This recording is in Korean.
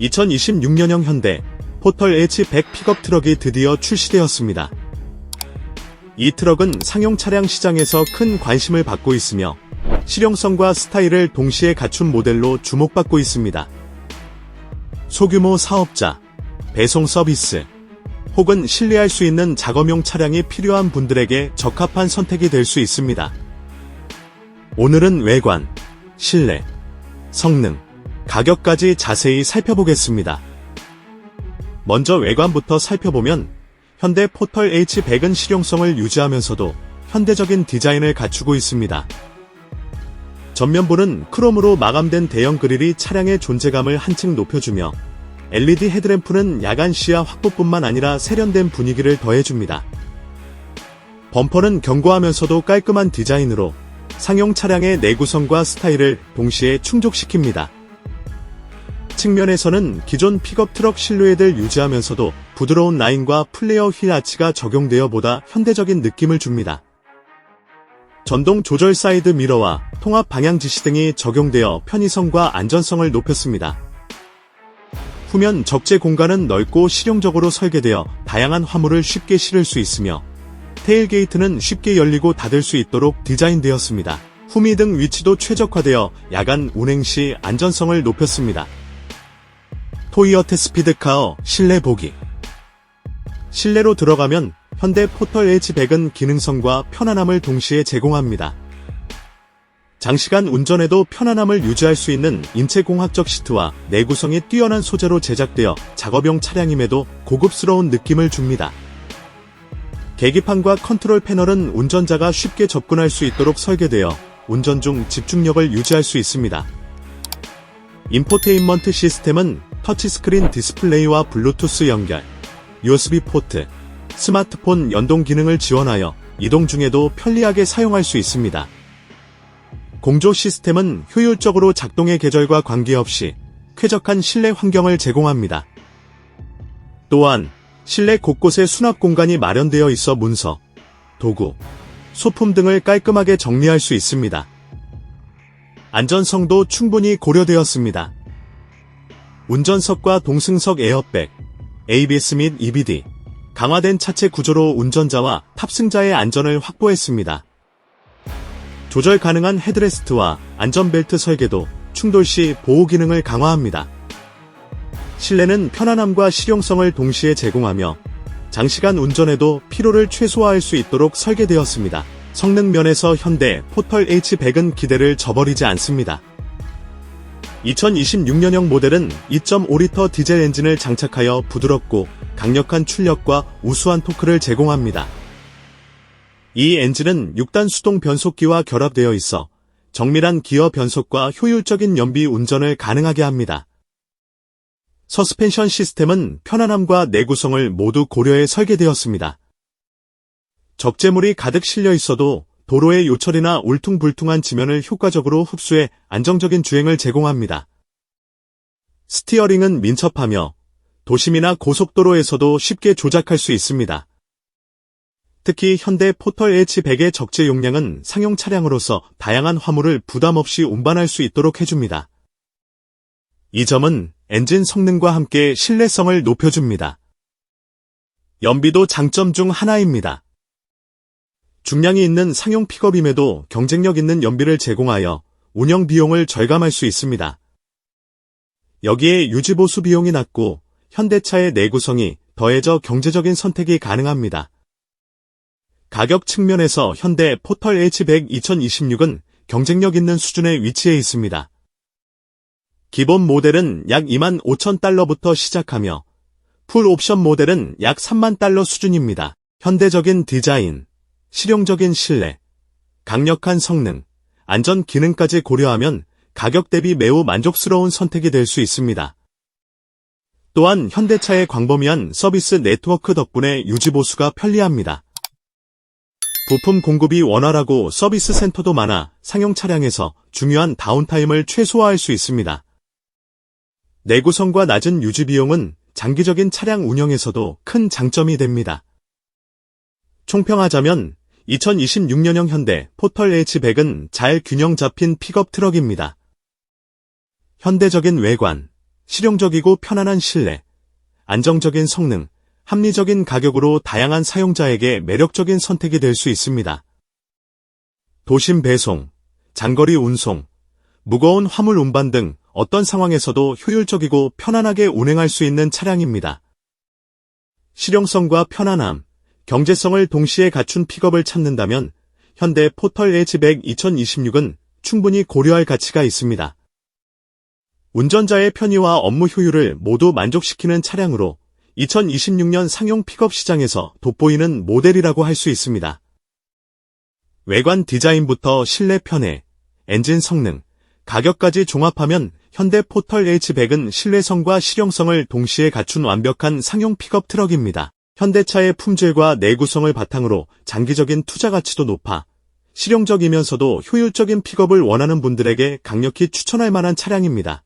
2026년형 현대 포털 H100 픽업 트럭이 드디어 출시되었습니다. 이 트럭은 상용 차량 시장에서 큰 관심을 받고 있으며 실용성과 스타일을 동시에 갖춘 모델로 주목받고 있습니다. 소규모 사업자, 배송 서비스, 혹은 신뢰할 수 있는 작업용 차량이 필요한 분들에게 적합한 선택이 될 수 있습니다. 오늘은 외관, 실내, 성능, 가격까지 자세히 살펴보겠습니다. 먼저 외관부터 살펴보면 현대 포털 H100은 실용성을 유지하면서도 현대적인 디자인을 갖추고 있습니다. 전면부는 크롬으로 마감된 대형 그릴이 차량의 존재감을 한층 높여주며 LED 헤드램프는 야간 시야 확보뿐만 아니라 세련된 분위기를 더해줍니다. 범퍼는 견고하면서도 깔끔한 디자인으로 상용 차량의 내구성과 스타일을 동시에 충족시킵니다. 측면에서는 기존 픽업 트럭 실루엣을 유지하면서도 부드러운 라인과 플레어 휠 아치가 적용되어 보다 현대적인 느낌을 줍니다. 전동 조절 사이드 미러와 통합 방향 지시 등이 적용되어 편의성과 안전성을 높였습니다. 후면 적재 공간은 넓고 실용적으로 설계되어 다양한 화물을 쉽게 실을 수 있으며 테일게이트는 쉽게 열리고 닫을 수 있도록 디자인되었습니다. 후미 등 위치도 최적화되어 야간 운행 시 안전성을 높였습니다. 토이어트 스피드카어 실내 보기 실내로 들어가면 현대 포털 H100은 기능성과 편안함을 동시에 제공합니다. 장시간 운전에도 편안함을 유지할 수 있는 인체공학적 시트와 내구성이 뛰어난 소재로 제작되어 작업용 차량임에도 고급스러운 느낌을 줍니다. 계기판과 컨트롤 패널은 운전자가 쉽게 접근할 수 있도록 설계되어 운전 중 집중력을 유지할 수 있습니다. 인포테인먼트 시스템은 터치스크린 디스플레이와 블루투스 연결, USB 포트, 스마트폰 연동 기능을 지원하여 이동 중에도 편리하게 사용할 수 있습니다. 공조 시스템은 효율적으로 작동의 계절과 관계없이 쾌적한 실내 환경을 제공합니다. 또한 실내 곳곳에 수납 공간이 마련되어 있어 문서, 도구, 소품 등을 깔끔하게 정리할 수 있습니다. 안전성도 충분히 고려되었습니다. 운전석과 동승석 에어백, ABS 및 EBD, 강화된 차체 구조로 운전자와 탑승자의 안전을 확보했습니다. 조절 가능한 헤드레스트와 안전벨트 설계도 충돌 시 보호 기능을 강화합니다. 실내는 편안함과 실용성을 동시에 제공하며 장시간 운전에도 피로를 최소화할 수 있도록 설계되었습니다. 성능 면에서 현대 포털 H100은 기대를 저버리지 않습니다. 2026년형 모델은 2.5리터 디젤 엔진을 장착하여 부드럽고 강력한 출력과 우수한 토크를 제공합니다. 이 엔진은 6단 수동 변속기와 결합되어 있어 정밀한 기어 변속과 효율적인 연비 운전을 가능하게 합니다. 서스펜션 시스템은 편안함과 내구성을 모두 고려해 설계되었습니다. 적재물이 가득 실려 있어도 도로의 요철이나 울퉁불퉁한 지면을 효과적으로 흡수해 안정적인 주행을 제공합니다. 스티어링은 민첩하며 도심이나 고속도로에서도 쉽게 조작할 수 있습니다. 특히 현대 포털 H100의 적재 용량은 상용 차량으로서 다양한 화물을 부담 없이 운반할 수 있도록 해줍니다. 이 점은 엔진 성능과 함께 신뢰성을 높여줍니다. 연비도 장점 중 하나입니다. 중량이 있는 상용 픽업임에도 경쟁력 있는 연비를 제공하여 운영 비용을 절감할 수 있습니다. 여기에 유지보수 비용이 낮고 현대차의 내구성이 더해져 경제적인 선택이 가능합니다. 가격 측면에서 현대 포털 H100 2026은 경쟁력 있는 수준에 위치해 있습니다. 기본 모델은 약 2만 5천 달러부터 시작하며 풀 옵션 모델은 약 3만 달러 수준입니다. 현대적인 디자인, 실용적인 실내, 강력한 성능, 안전 기능까지 고려하면 가격 대비 매우 만족스러운 선택이 될 수 있습니다. 또한 현대차의 광범위한 서비스 네트워크 덕분에 유지보수가 편리합니다. 부품 공급이 원활하고 서비스 센터도 많아 상용 차량에서 중요한 다운타임을 최소화할 수 있습니다. 내구성과 낮은 유지 비용은 장기적인 차량 운영에서도 큰 장점이 됩니다. 총평하자면 2026년형 현대 포털 H100은 잘 균형 잡힌 픽업 트럭입니다. 현대적인 외관, 실용적이고 편안한 실내, 안정적인 성능, 합리적인 가격으로 다양한 사용자에게 매력적인 선택이 될 수 있습니다. 도심 배송, 장거리 운송, 무거운 화물 운반 등 어떤 상황에서도 효율적이고 편안하게 운행할 수 있는 차량입니다. 실용성과 편안함, 경제성을 동시에 갖춘 픽업을 찾는다면 현대 포털 H백 2026은 충분히 고려할 가치가 있습니다. 운전자의 편의와 업무 효율을 모두 만족시키는 차량으로 2026년 상용 픽업 시장에서 돋보이는 모델이라고 할 수 있습니다. 외관 디자인부터 실내 편의, 엔진 성능, 가격까지 종합하면 현대 포털 H100은 신뢰성과 실용성을 동시에 갖춘 완벽한 상용 픽업 트럭입니다. 현대차의 품질과 내구성을 바탕으로 장기적인 투자 가치도 높아 실용적이면서도 효율적인 픽업을 원하는 분들에게 강력히 추천할 만한 차량입니다.